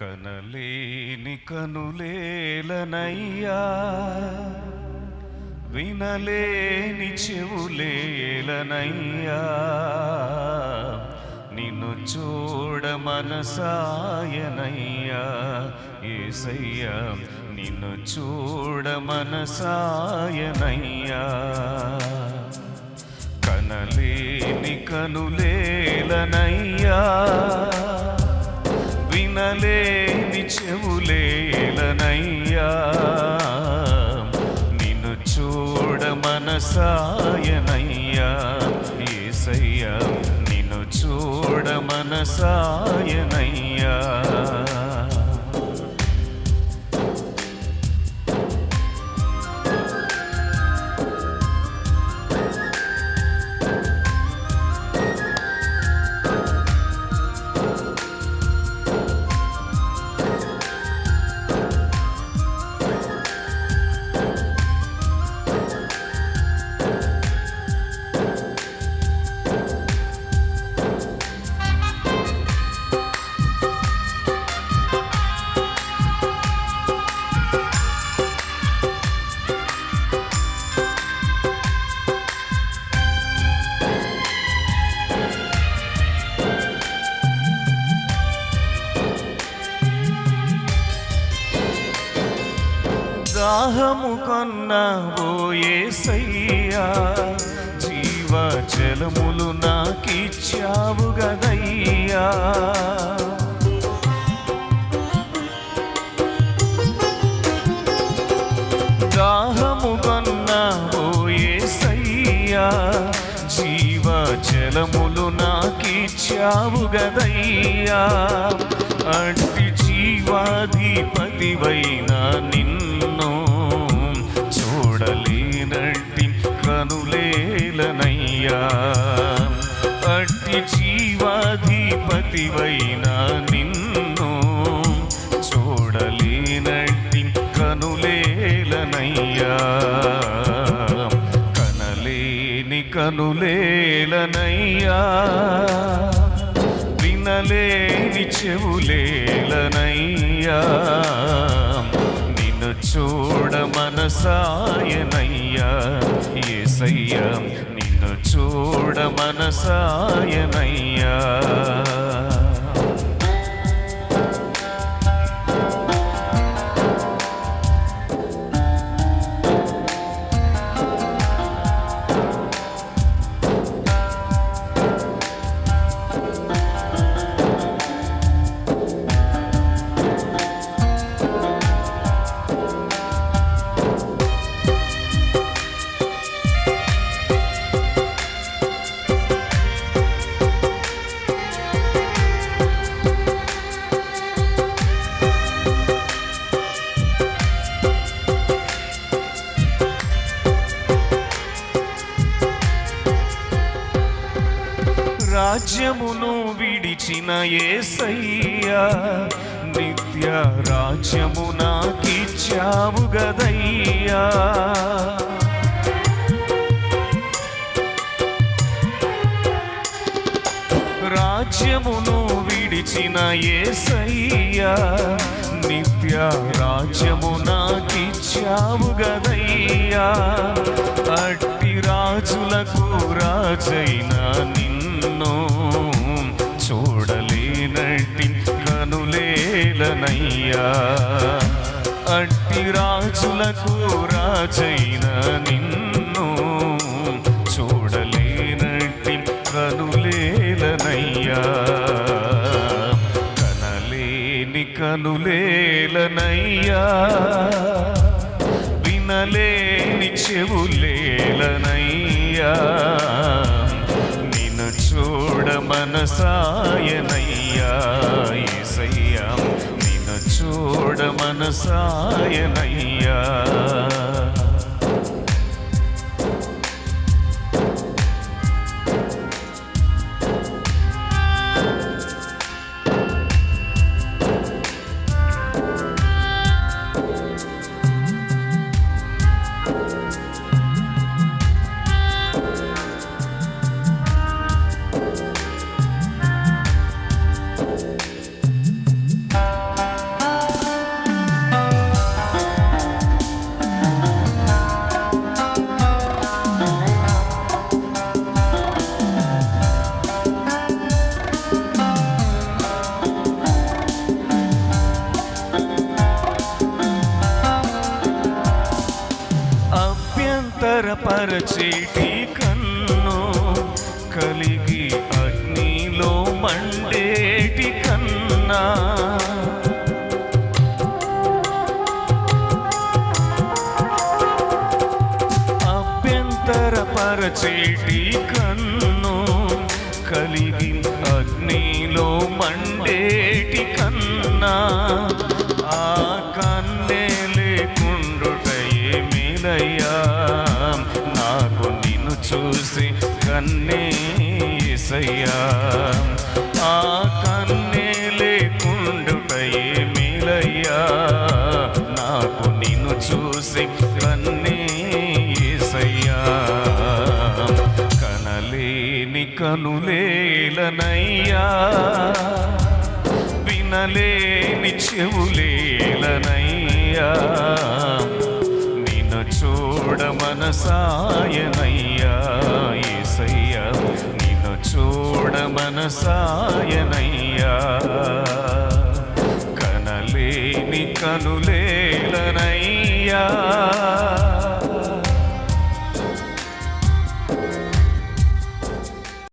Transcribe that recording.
కనలేని కనులేలనయ్యా. వినలేని చెవులేలనయ్యా. నిన్ను చూడ మనసాయనయ్యా. ఏసయ్యా నిన్ను చూడ మనసాయనయ్యా. కనలేని కనులేలనయ్యా. వినలేని చెవులేలనయ్యా. నిన్ను చూడ మనసాయనయ్యా. ఏసయ్యా నిన్ను చూడ మనసాయనయ్యా. దాహము కొన్న ఓయేసయ్యా జీవ జలములు నాకిచ్చావు గదయ్యా. దాహము కొన్న ఓయేసయ్యా జీవ జలములు నాకిచ్చావు గదయ్యా. అట్టి జీవాధిపతివైన నిన్న కనులేలనయ్యా వినలేని చెవులేలనయ్యా నిన్ను చూడ మనసాయనయ్యా. ఏసయ్యా నిన్ను చూడ మనసాయనయ్యా. రాజ్యమును విడిచిన ఏసయ్యా నిత్య రాజ్యము నాకిచ్చావు గదయ్యా. రాజ్యమును విడిచిన ఏసయ్యా నిత్య రాజ్యము నాకిచ్చావు గదయ్యా. అట్టి రాజులకు రాజైన నిన్ను కనులేలనయ్యా అట్టి రాజులకు రాజైన నిన్ను చూడలేనట్టి కనులేలనయ్యా. కనలేని కనులేలనయ్యా. వినలేని చెవులేలనయ్యా. నిన్ను చూడ మనసాయనయ్యా మనసాయనయ్యా. అభ్యంతరపరచేటి కన్ను కలిగి అగ్నిలో మండేటి కన్నా. అభ్యంతరపరచేటి కన్ను కలిగి అగ్నిలో మండేటి కన్నా. ఆ కన్నే లేకుండుటయే మేలయ్యా. చూసి కన్నే ఎసయ్యా ఆ కన్నే లేకుండుటయే మేలయ్యా. నాకు నిన్ను చూసి కన్నే ఏసయ్యా కనలేని కనులేలనయ్యా. వినలేని చెవులేలనయ్యా. నిన్ను చూడ మనసాయనయ్యా చూడ కనలేని కనులేలనయ్యా